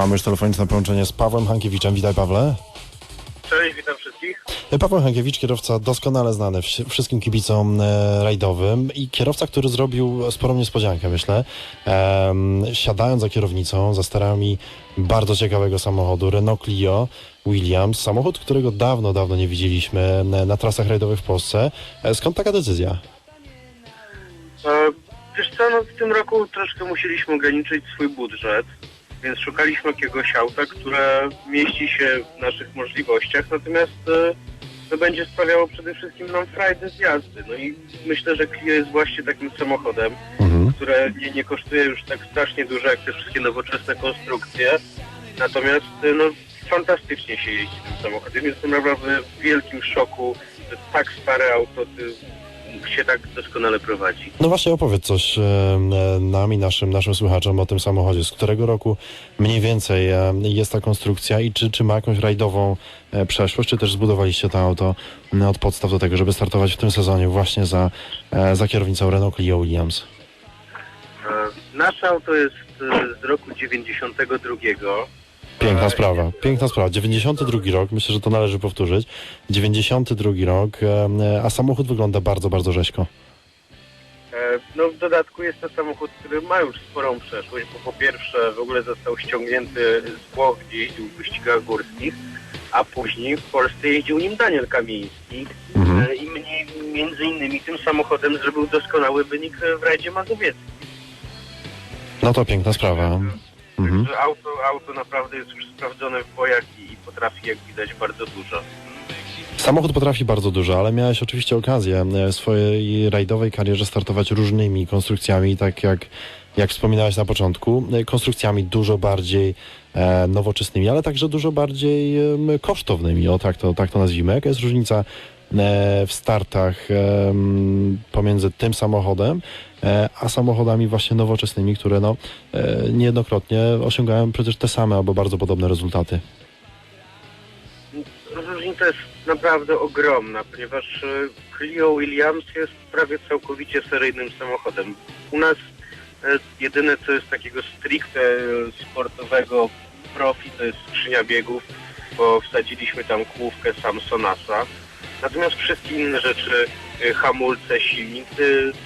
Mamy już telefoniczne połączenie z Pawłem Hankiewiczem. Witaj Pawle. Cześć, witam wszystkich. Paweł Hankiewicz, kierowca doskonale znany wszystkim kibicom e, rajdowym i kierowca, który zrobił sporą niespodziankę, myślę. Siadając za kierownicą, za sterami bardzo ciekawego samochodu Renault Clio Williams, samochód, którego dawno, dawno nie widzieliśmy e, na trasach rajdowych w Polsce. E, skąd taka decyzja? E, wiesz co, no w tym roku troszkę musieliśmy ograniczyć swój budżet, więc szukaliśmy jakiegoś auta, które mieści się w naszych możliwościach, natomiast e, to będzie sprawiało przede wszystkim nam frajdę z jazdy. No i myślę, że Clio jest właśnie takim samochodem, Mhm. które nie, nie kosztuje już tak strasznie dużo jak te wszystkie nowoczesne konstrukcje, natomiast e, no fantastycznie się jeździ tym samochodem. Jestem naprawdę w wielkim szoku, że tak stare auto się tak doskonale prowadzi. No właśnie opowiedz coś e, e, nam i naszym, naszym słuchaczom o tym samochodzie. Z którego roku mniej więcej e, jest ta konstrukcja i czy, czy ma jakąś rajdową przeszłość, czy też zbudowaliście to auto od podstaw do tego, żeby startować w tym sezonie właśnie za, za kierownicą Renault Clio Williams? Nasze auto jest z roku 92. Piękna sprawa, piękna sprawa. 92 rok, myślę, że to należy powtórzyć. 92 rok, e, a samochód wygląda bardzo, bardzo rzeźko. E, No w dodatku jest to samochód, który ma już sporą przeszłość, bo po pierwsze w ogóle został ściągnięty z Włoch, gdzie jeździł w wyścigach górskich, a później w Polsce jeździł nim Daniel Kamiński Mhm. e, i mnie, między innymi tym samochodem zrobił doskonały wynik w rajdzie mazowieckim. No to piękna sprawa. Mhm. Także auto, auto naprawdę jest już sprawdzone w bojach i, i potrafi jak widać bardzo dużo. Samochód potrafi bardzo dużo, ale miałeś oczywiście okazję e, w swojej rajdowej karierze startować różnymi konstrukcjami, tak jak, jak wspominałeś na początku, e, konstrukcjami dużo bardziej e, nowoczesnymi, ale także dużo bardziej em, kosztownymi, o tak to, tak to nazwijmy. Jaka jest różnica e, w startach pomiędzy tym samochodem, e, a samochodami właśnie nowoczesnymi, które no, e, niejednokrotnie osiągają przecież te same albo bardzo podobne rezultaty. Różnica jest naprawdę ogromna, ponieważ e, Clio Williams jest prawie całkowicie seryjnym samochodem. U nas e, jedyne co jest takiego stricte e, sportowego profi to jest skrzynia biegów, bo wsadziliśmy tam kłówkę Samsonasa. Natomiast wszystkie inne rzeczy, e, hamulce, silnik,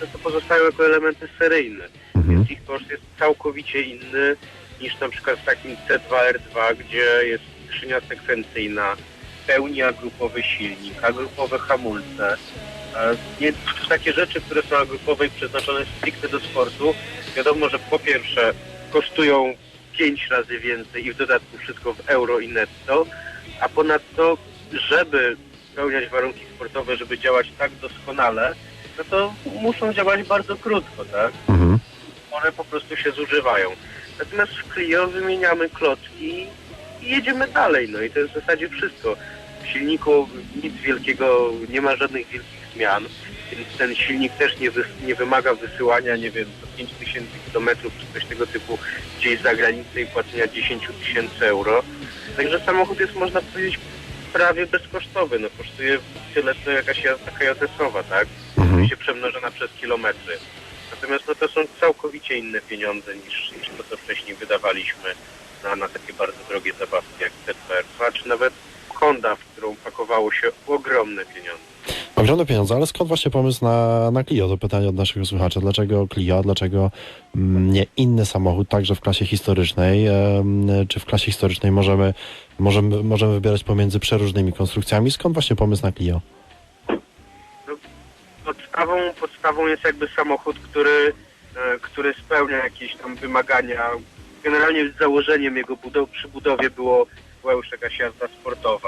to, to pozostają jako elementy seryjne. Mhm. Więc ich koszt jest całkowicie inny niż na przykład w takim C2R2, gdzie jest skrzynia sekwencyjna, pełni agrupowy silnik, agrupowe hamulce. E, Nie, takie rzeczy, które są agrupowe i przeznaczone stricte do sportu, wiadomo, że po pierwsze kosztują 5 razy więcej i w dodatku wszystko w euro i netto, a ponadto, żeby spełniać warunki sportowe, żeby działać tak doskonale, no to muszą działać bardzo krótko, tak? Mhm. one po prostu się zużywają. Natomiast w Clio wymieniamy klocki i jedziemy dalej, no i to jest w zasadzie wszystko. W silniku nic wielkiego, nie ma żadnych wielkich zmian, więc ten silnik też nie, wys, nie wymaga wysyłania, nie wiem, co 5 tysięcy kilometrów czy coś tego typu gdzieś za granicę i płacenia 10 tysięcy euro. Także samochód jest, można powiedzieć, prawie bezkosztowy, no kosztuje tyle, co jakaś jazda kajotesowa, tak? Mhm. oczywiście przemnożona przez kilometry. Natomiast no, to są całkowicie inne pieniądze niż, niż to, co wcześniej wydawaliśmy na, na takie bardzo drogie zabawki jak ZPR2, czy nawet Honda, w którą pakowało się ogromne pieniądze. Ogromne pieniądze, ale skąd właśnie pomysł na, na Clio? To pytanie od naszego słuchacza. Dlaczego Clio? Dlaczego mm, nie inny samochód, także w klasie historycznej? Czy w klasie historycznej możemy, możemy, możemy wybierać pomiędzy przeróżnymi konstrukcjami? Skąd właśnie pomysł na Clio? Podstawą, podstawą jest jakby samochód, który, e, który spełnia jakieś tam wymagania. Generalnie założeniem jego budow- przy budowie było, była już jakaś jazda sportowa.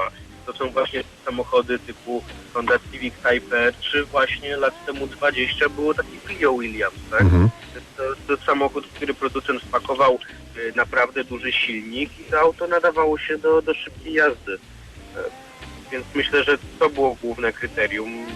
Są właśnie samochody typu Honda Civic Type R, czy właśnie lat temu 20 było taki Clio Williams, tak? Mhm. To, to samochód, który producent wpakował y, naprawdę duży silnik i to auto nadawało się do, do szybkiej jazdy. E, Więc myślę, że to było główne kryterium.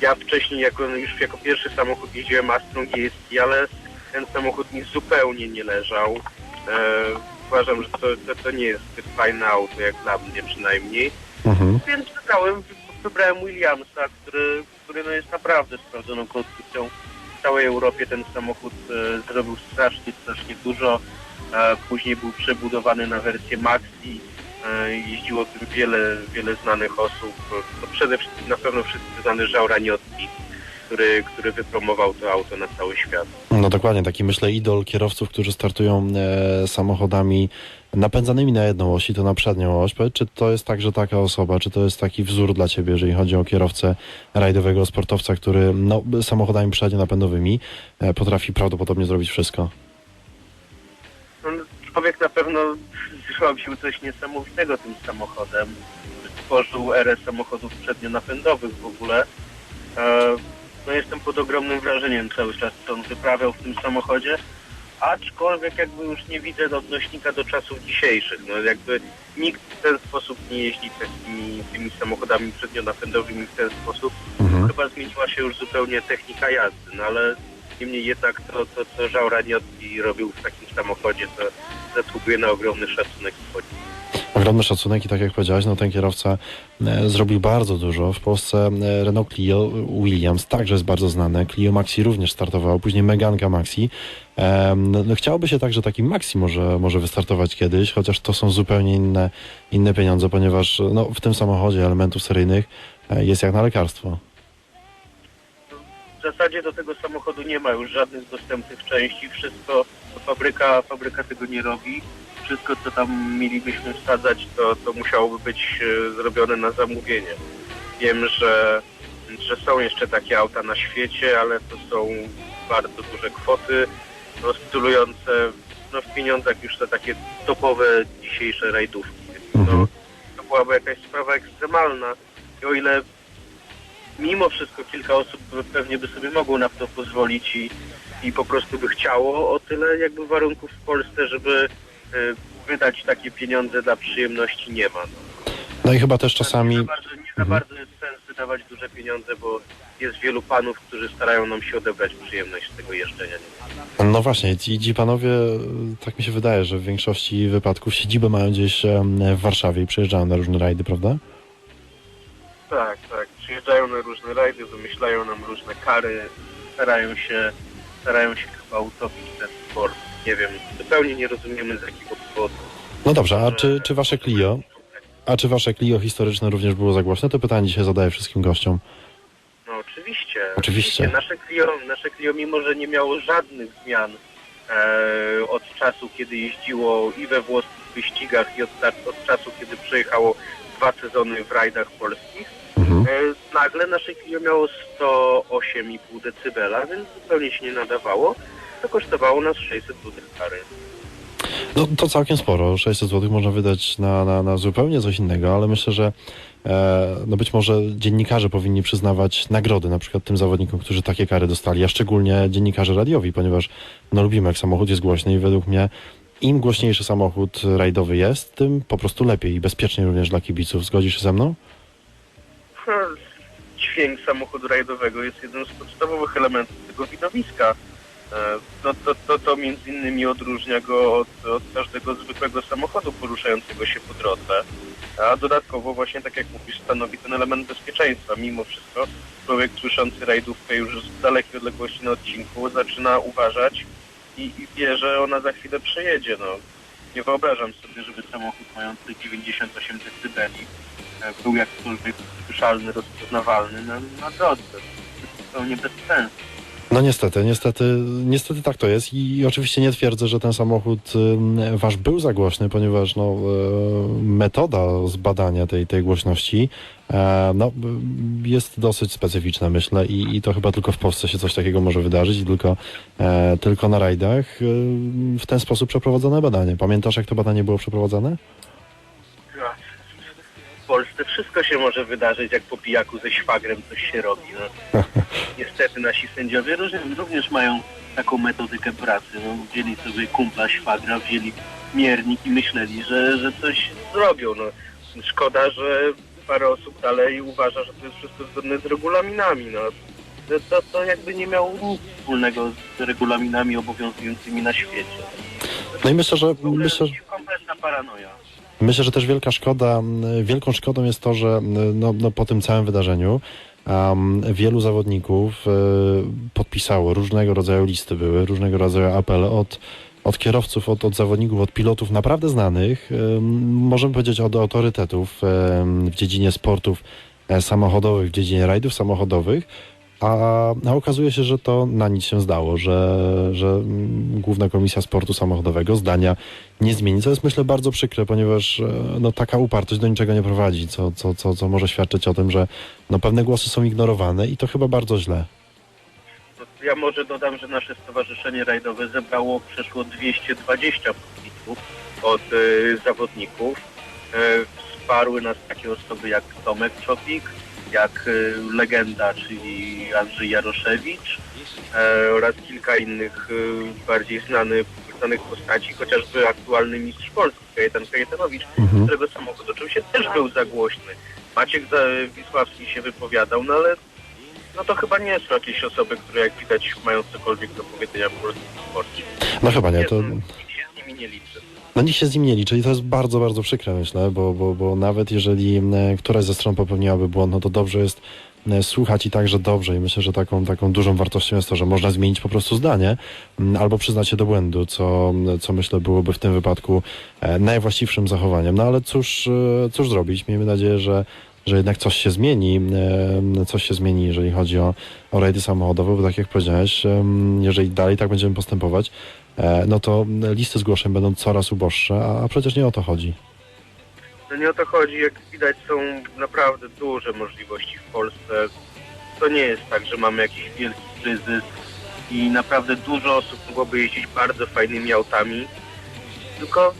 Ja wcześniej jako, już jako pierwszy samochód jeździłem Astrą GST, ale ten samochód mi zupełnie nie leżał. E, uważam, że to, to, to nie jest zbyt fajne auto, jak dla mnie przynajmniej. Mhm. Więc wybrałem, wybrałem Williamsa, który, który no jest naprawdę sprawdzoną konstrukcją. W całej Europie ten samochód e, zrobił strasznie, strasznie dużo. E, Później był przebudowany na wersję Maxi. E, Jeździło tym wiele, wiele znanych osób. No przede wszystkim na pewno wszyscy znany Żał Raniotki, który, który wypromował to auto na cały świat. No dokładnie, taki myślę idol kierowców, którzy startują e, samochodami napędzanymi na jedną oś i to na przednią oś. Czy to jest także taka osoba, czy to jest taki wzór dla Ciebie, jeżeli chodzi o kierowcę rajdowego sportowca, który no, samochodami przednionapędowymi e, potrafi prawdopodobnie zrobić wszystko? No, człowiek na pewno zrobił coś niesamowitego tym samochodem. Stworzył erę samochodów przednionapędowych w ogóle. E, No jestem pod ogromnym wrażeniem cały czas, co on wyprawiał w tym samochodzie. Aczkolwiek jakby już nie widzę odnośnika do czasów dzisiejszych. No jakby nikt w ten sposób nie jeździ takimi tymi samochodami przednionapędowymi w ten sposób. Mhm. Chyba zmieniła się już zupełnie technika jazdy, no ale niemniej jednak to, to co Żał Raniotki robił w takim samochodzie, to zasługuje na ogromny szacunek i podziw. Ogromny szacunek i tak jak powiedziałeś, no ten kierowca e, zrobił bardzo dużo. W Polsce e, Renault Clio Williams także jest bardzo znane. Clio Maxi również startowało, później Meganka Maxi. Em, no, no, chciałoby się także taki Maxi może, może wystartować kiedyś, chociaż to są zupełnie inne, inne pieniądze, ponieważ no, w tym samochodzie elementów seryjnych e, jest jak na lekarstwo. W zasadzie do tego samochodu nie ma już żadnych dostępnych części, wszystko, fabryka, fabryka tego nie robi. Wszystko, co tam mielibyśmy wsadzać, to, to musiałoby być e, zrobione na zamówienie. Wiem, że, że są jeszcze takie auta na świecie, ale to są bardzo duże kwoty, oscylujące no, w pieniądzach już te takie topowe dzisiejsze rajdówki. Więc Mhm. To byłaby jakaś sprawa ekstremalna. I o ile mimo wszystko kilka osób pewnie by sobie mogło na to pozwolić i, i po prostu by chciało, o tyle jakby warunków w Polsce, żeby wydać takie pieniądze dla przyjemności nie ma. No. No i chyba też czasami... Nie za bardzo, nie za Mhm. bardzo jest sens wydawać duże pieniądze, bo jest wielu panów, którzy starają nam się odebrać przyjemność z tego jeżdżenia. No właśnie, ci, ci panowie, e, tak mi się wydaje, że w większości wypadków siedzibę mają gdzieś w Warszawie i przyjeżdżają na różne rajdy, prawda? Tak, tak. Przyjeżdżają na różne rajdy, wymyślają nam różne kary, starają się, starają się chyba utopić ten sport. Nie wiem, zupełnie nie rozumiemy z jakiego powodu. No dobrze, a czy, czy wasze Clio, a czy wasze Clio historyczne również było za głośne? To pytanie dzisiaj zadaję wszystkim gościom. No oczywiście. Oczywiście. Nasze Clio, nasze Clio mimo, że nie miało żadnych zmian e, od czasu, kiedy jeździło i we włoskich wyścigach i od, od czasu, kiedy przejechało dwa sezony w rajdach polskich, Mhm. E, nagle nasze Clio miało 108,5 decybela, więc zupełnie się nie nadawało. To kosztowało nas 600 zł kary. No to całkiem sporo. 600 zł można wydać na, na, na zupełnie coś innego, ale myślę, że e, no być może dziennikarze powinni przyznawać nagrody na przykład tym zawodnikom, którzy takie kary dostali, a szczególnie dziennikarze radiowi, ponieważ no lubimy jak samochód jest głośny i według mnie im głośniejszy samochód rajdowy jest, tym po prostu lepiej i bezpieczniej również dla kibiców. Zgodzisz się ze mną? Dźwięk samochodu rajdowego jest jednym z podstawowych elementów tego widowiska. E, To, to, to, to między innymi odróżnia go od, od każdego zwykłego samochodu poruszającego się po drodze. A dodatkowo właśnie, tak jak mówisz, stanowi ten element bezpieczeństwa. Mimo wszystko człowiek słyszący rajdówkę już z dalekiej odległości na odcinku zaczyna uważać i, i wie, że ona za chwilę przejedzie. No. Nie wyobrażam sobie, żeby samochód mający 98 decybeli e, był jakkolwiek słyszalny, rozpoznawalny na, na drodze. To zupełnie bez sensu. No niestety, niestety, niestety tak to jest i oczywiście nie twierdzę, że ten samochód wasz był za głośny, ponieważ no, e, metoda zbadania tej, tej głośności e, no, jest dosyć specyficzna, myślę i, i to chyba tylko w Polsce się coś takiego może wydarzyć i tylko, e, tylko na rajdach w ten sposób przeprowadzone badanie. Pamiętasz jak to badanie było przeprowadzane? W Polsce wszystko się może wydarzyć, jak po pijaku ze szwagrem coś się robi. No. Niestety nasi sędziowie również, mają taką metodykę pracy. No, wzięli sobie kumpla szwagra, wzięli miernik i myśleli, że, że coś zrobią. No. Szkoda, że parę osób dalej uważa, że to jest wszystko zgodne z regulaminami. No. To, to, jakby nie miało nic wspólnego z regulaminami obowiązującymi na świecie. No i myślę, że myślę, kompletna paranoja. Myślę, że też wielka szkoda, wielką szkodą jest to, że no, no, po tym całym wydarzeniu um, wielu zawodników e, podpisało. Różnego rodzaju listy były, różnego rodzaju apele od od kierowców, od, od zawodników, od pilotów naprawdę znanych, em, możemy powiedzieć od autorytetów em, w dziedzinie sportów samochodowych, w dziedzinie rajdów samochodowych, a, a okazuje się, że to na nic się zdało, że, że mm, Główna Komisja Sportu Samochodowego zdania nie zmieni, co jest myślę bardzo przykre, ponieważ e, no, taka upartość do niczego nie prowadzi, co, co, co, co może świadczyć o tym, że no, pewne głosy są ignorowane i to chyba bardzo źle. Ja może dodam, że nasze Stowarzyszenie Rajdowe zebrało przeszło 220 podpisów od e, zawodników. E, wsparły nas takie osoby jak Tomek Czopik, jak e, legenda, czyli Andrzej Jaroszewicz e, oraz kilka innych e, bardziej znanych, znanych postaci, chociażby aktualny mistrz Polski, Kajetan Kajetanowicz, Mhm. którego samochód oczywiście też był za głośny. Maciek Wisławski się wypowiadał, no ale no to chyba nie są jakieś osoby, które jak widać mają cokolwiek do powiedzenia w polskim sporcie. No chyba nie, Nie, to... Nikt się z nimi nie liczy. No nikt się z nim nie liczy i to jest bardzo, bardzo przykre myślę, bo, bo, bo nawet jeżeli e, któraś ze stron popełniłaby błąd, no to dobrze jest e, słuchać i także dobrze i myślę, że taką, taką dużą wartością jest to, że można zmienić po prostu zdanie albo przyznać się do błędu, co, co myślę byłoby w tym wypadku e, najwłaściwszym zachowaniem. No ale cóż, cóż zrobić? Miejmy nadzieję, że że jednak coś się zmieni, coś się zmieni, jeżeli chodzi o, o rajdy samochodowe, bo tak jak powiedziałeś, jeżeli dalej tak będziemy postępować, e, no to listy zgłoszeń będą coraz uboższe, a, a przecież nie o to chodzi. No nie o to chodzi, jak widać są naprawdę duże możliwości w Polsce. To nie jest tak, że mamy jakiś wielki kryzys i naprawdę dużo osób mogłoby jeździć bardzo fajnymi autami, tylko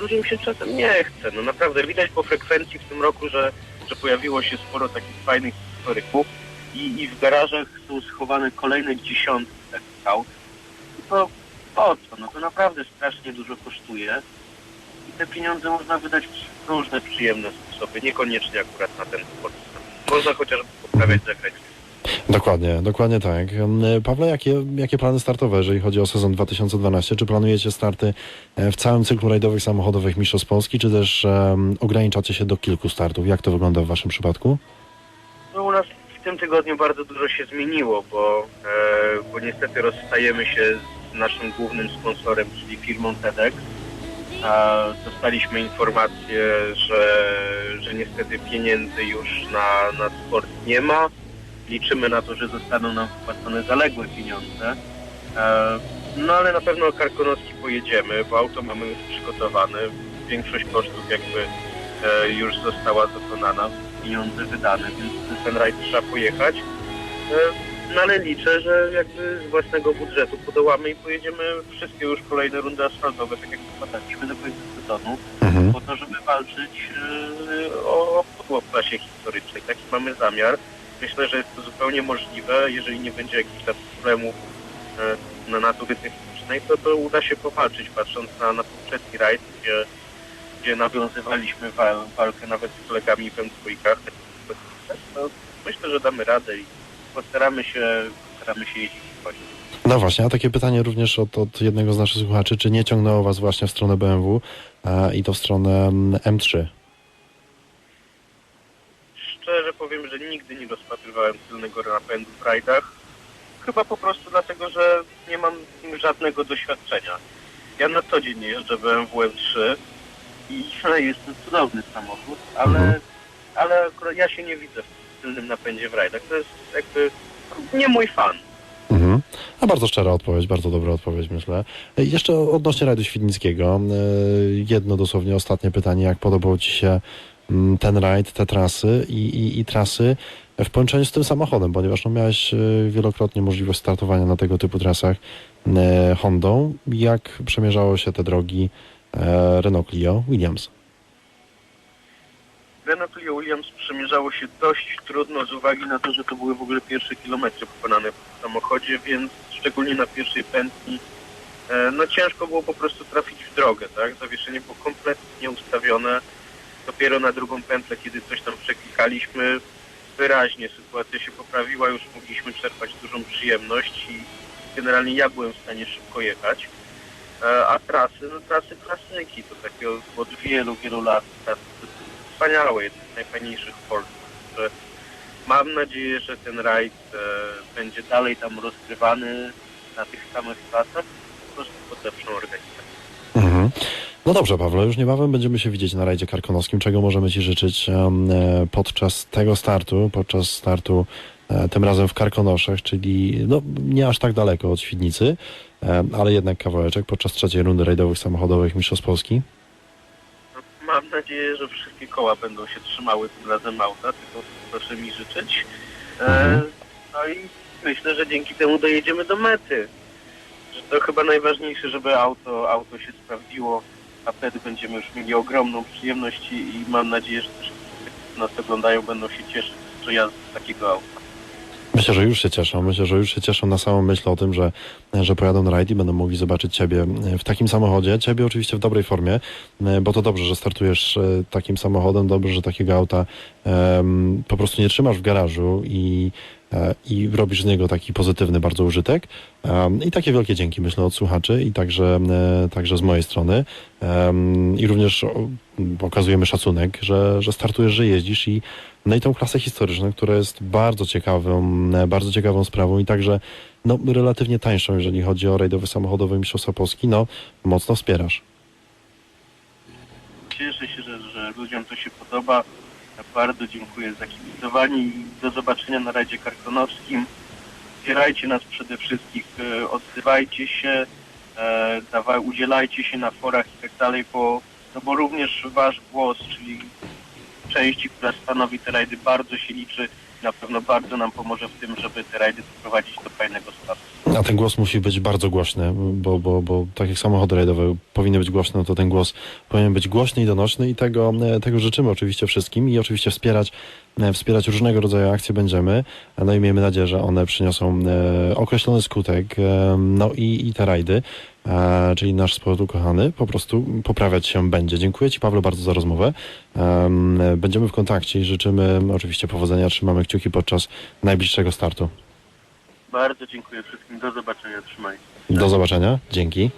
ludziom się czasem nie chce. No naprawdę widać po frekwencji w tym roku, że, że pojawiło się sporo takich fajnych historyków i, i w garażach są schowane kolejne dziesiątki takich aut. I to po co? No to naprawdę strasznie dużo kosztuje i te pieniądze można wydać w różne przyjemne sposoby, niekoniecznie akurat na ten sport. Można chociażby poprawiać zakres. Dokładnie, dokładnie tak. Pawle, jakie, jakie plany startowe, jeżeli chodzi o sezon 2012? Czy planujecie starty e, w całym cyklu rajdowych samochodowych Mistrzostw Polski, czy też um, ograniczacie się do kilku startów? Jak to wygląda w waszym przypadku? No u nas w tym tygodniu bardzo dużo się zmieniło, bo, e, bo niestety rozstajemy się z naszym głównym sponsorem, czyli firmą TEDx. A dostaliśmy informację, że, że niestety pieniędzy już na, na sport nie ma. Liczymy na to, że zostaną nam wpłacone zaległe pieniądze. E, no ale na pewno o Karkonoski pojedziemy, bo auto mamy już przygotowane. Większość kosztów jakby e, już została dokonana, pieniądze wydane, więc ten rajd trzeba pojechać. E, no ale liczę, że jakby z własnego budżetu podołamy i pojedziemy wszystkie już kolejne rundy asfaltowe, tak jak zakładaliśmy do końca sezonu, Mhm. po to, żeby walczyć o pudło w klasie historycznej. Taki mamy zamiar. Myślę, że jest to zupełnie możliwe, jeżeli nie będzie jakichś tam problemów e, na natury technicznej, to, to uda się powalczyć, patrząc na, na poprzedni rajd, gdzie, gdzie nawiązywaliśmy wa- walkę nawet z kolegami w M2, to myślę, że damy radę i postaramy się, postaramy się jeździć spokojnie. No właśnie, a takie pytanie również od, od jednego z naszych słuchaczy, czy nie ciągnęło was właśnie w stronę BMW e, i to w stronę mm, M3? Nigdy nie rozpatrywałem tylnego napędu w rajdach. Chyba po prostu dlatego, że nie mam z nim żadnego doświadczenia. Ja na co dzień jeżdżę BMW M3 i jest to cudowny samochód, ale, Mhm. ale ja się nie widzę w tylnym napędzie w rajdach. To jest jakby nie mój fan. Mhm. A bardzo szczera odpowiedź, bardzo dobra odpowiedź, myślę. E, Jeszcze odnośnie rajdu Świdnickiego. e, Jedno dosłownie ostatnie pytanie. Jak podobał Ci się ten rajd, te trasy i, i, i trasy w połączeniu z tym samochodem, ponieważ no, miałeś e, wielokrotnie możliwość startowania na tego typu trasach e, Hondą. Jak przemierzało się te drogi e, Renault Clio Williams? Renault Clio Williams przemierzało się dość trudno z uwagi na to, że to były w ogóle pierwsze kilometry pokonane w samochodzie, więc szczególnie na pierwszej pętli no ciężko było po prostu trafić w drogę, tak? Zawieszenie było kompletnie nieustawione. Dopiero na drugą pętlę, kiedy coś tam przeklikaliśmy, wyraźnie sytuacja się poprawiła, już mogliśmy czerpać dużą przyjemność i generalnie ja byłem w stanie szybko jechać. E, A trasy, no trasy klasyki, to takie od- wielu, wielu lat trasy wspaniałe, jeden z najfajniejszych w Polsce. Mam nadzieję, że ten rajd e, będzie dalej tam rozgrywany na tych samych trasach. prostu pod lepszą organizację. No dobrze, Pawle, już niebawem będziemy się widzieć na rajdzie karkonoskim, czego możemy Ci życzyć e, podczas tego startu, podczas startu e, tym razem w Karkonoszach, czyli no, nie aż tak daleko od Świdnicy, ale jednak kawałeczek podczas trzeciej rundy rajdowych samochodowych Mistrzostw Polski. Mam nadzieję, że wszystkie koła będą się trzymały tym razem auta, tylko proszę mi życzyć. E, Mhm. no i myślę, że dzięki temu dojedziemy do mety. Że to chyba najważniejsze, żeby auto, auto się sprawdziło, a wtedy będziemy już mieli ogromną przyjemność i, mam nadzieję, że też nas oglądają, będą się cieszyć z jazdy takiego auta. Myślę, że już się cieszą. Myślę, że już się cieszą na samą myśl o tym, że, że pojadą na rajd i będą mogli zobaczyć Ciebie w takim samochodzie. Ciebie oczywiście w dobrej formie, e, bo to dobrze, że startujesz e, takim samochodem, dobrze, że takiego auta em, po prostu nie trzymasz w garażu i, e, i robisz z niego taki pozytywny bardzo użytek. I takie wielkie dzięki, myślę, od słuchaczy i także, e, także z mojej strony. I również okazujemy szacunek, że, że startujesz, że jeździsz i no i tą klasę historyczną, która jest bardzo ciekawą, e, bardzo ciekawą sprawą i także no, relatywnie tańszą, jeżeli chodzi o rajdowy samochodowy Mistrzostwa Polski, no mocno wspierasz. Cieszę się, że, że ludziom to się podoba. Bardzo dziękuję za kibicowanie i do zobaczenia na Rajdzie Karkonoskim. Wspierajcie nas przede wszystkim, e, odzywajcie się, e, dawaj, udzielajcie się na forach i tak dalej, bo, no bo również wasz głos, czyli części, która stanowi te rajdy, bardzo się liczy. Na pewno bardzo nam pomoże w tym, żeby te rajdy doprowadzić do fajnego startu. A ten głos musi być bardzo głośny, bo, bo, bo tak jak samochody rajdowe powinny być głośne, no to ten głos powinien być głośny i donośny i tego, e, tego życzymy oczywiście wszystkim i oczywiście wspierać, e, wspierać różnego rodzaju akcje będziemy. No i miejmy nadzieję, że one przyniosą e, określony skutek. No i, i te rajdy, czyli nasz sport ukochany, po prostu poprawiać się będzie. Dziękuję Ci Pawle bardzo za rozmowę. Em, Będziemy w kontakcie i życzymy oczywiście powodzenia, trzymamy kciuki podczas najbliższego startu. Bardzo dziękuję wszystkim. Do zobaczenia. Trzymajcie. Do zobaczenia. Dzięki.